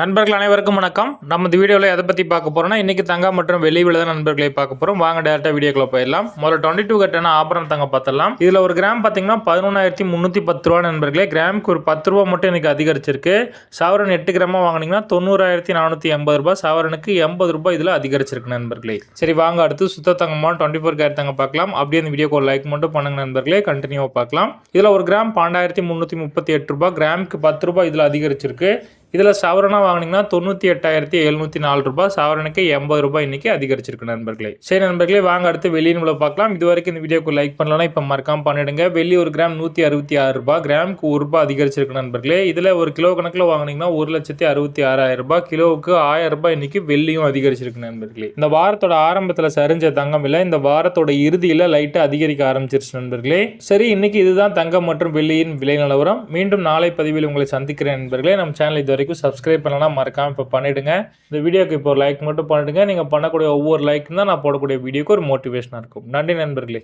நண்பர்கள் அனைவருக்கும் வணக்கம். நம்ம இந்த வீடியோவில் எதை பற்றி பார்க்க போகிறோம்னா இன்றைக்கி தங்கம் மற்றும் வெளி விழுத தான் நண்பர்களை பார்க்க போகிறோம் வாங்க டேரெக்டாக வீடியோக்குள்ள போயிடலாம். முதல்ல டுவெண்ட்டி டூ கட்டான ஆபரணம் தங்க பார்த்துடலாம். இதில் ஒரு கிராம் பார்த்தீங்கன்னா பதினொன்றாயிரத்தி முந்நூற்றி பத்து ரூபா நண்பர்களே. கிராமுக்கு ஒரு பத்து ரூபா மட்டும் எனக்கு அதிகரிச்சிருக்கு. சவரன் எட்டு கிராமாக வாங்கினீங்கன்னா தொண்ணூறாயிரத்தி நானூற்றி எண்பது ரூபாய். சவரனுக்கு எண்பது ரூபாய் இதில் அதிகரிச்சிருக்கு நண்பர்களே. சரி வாங்க அடுத்து சுத்த தங்கமாக டுவெண்ட்டி ஃபோர் கேரட் தங்க பார்க்கலாம். அப்படியே இந்த வீடியோக்கு ஒரு லைக் மட்டும் பண்ணுங்க நண்பர்களே. கண்டினியூவாக பார்க்கலாம். இதில் ஒரு கிராம் பன்னெண்டாயிரத்தி முந்நூற்றி முப்பத்தி எட்டு ரூபாய். கிராமுக்கு பத்து ரூபாய் இதில் அதிகரிச்சிருக்கு. இதில் சவரனாக வாங்கினீங்கன்னா தொண்ணூற்றி எட்டாயிரத்தி எழுநூற்றி நாலு ரூபாய் சவரனுக்கு எண்பது ரூபாய் இன்றைக்கி அதிகரிச்சிருக்கு நண்பர்களே. சரி நண்பர்களே வாங்க அடுத்து வெள்ளியின் உள்ள பார்க்கலாம். இது வரைக்கும் இந்த வீடியோக்கு லைக் பண்ணலாம் இப்போ மறக்காமல் பண்ணிடுங்க. வெள்ளி ஒரு கிராம் நூற்றி அறுபத்தி ஆறு ரூபாய் கிராமுக்கு ஒரு ரூபாய் அதிகரிச்சிருக்கு நண்பர்களே. இதில் ஒரு கிலோ கணக்கில் வாங்கினீங்கன்னா ஒரு லட்சத்தி அறுபத்தி ஆறாயிரம் ரூபாய் கிலோவுக்கு ஆயிரம் ரூபாய் இன்றைக்கி வெள்ளியும் அதிகரிச்சிருக்கு நண்பர்களே. இந்த வாரத்தோட ஆரம்பத்தில் சரிஞ்ச தங்கம் இல்லை இந்த வாரத்தோட இறுதியில் லைட்டாக அதிகரிக்க ஆரம்பிச்சிருச்சு நண்பர்களே. சரி இன்னைக்கு இதுதான் தங்கம் மற்றும் வெள்ளியின் விலை நிலவரம். மீண்டும் நாளை பதிவில் உங்களை சந்திக்கிறேன் நண்பர்களே. நம்ம சேனல் இது வரைக்கும் சப்ஸ்கிரைப் பண்ணலாம் மறக்காமல் இப்போ பண்ணிடுங்க. இந்த வீடியோக்கு இப்போ ஒரு லைக் மட்டும் பண்ணிவிடுங்க நீங்கள் பண்ணக்கூடிய ஒவ்வொரு லைக்கும் தான் நான் போடக்கூடிய வீடியோக்கு ஒரு மோட்டிவேஷனாக இருக்கும். நன்றி நண்பர்களே.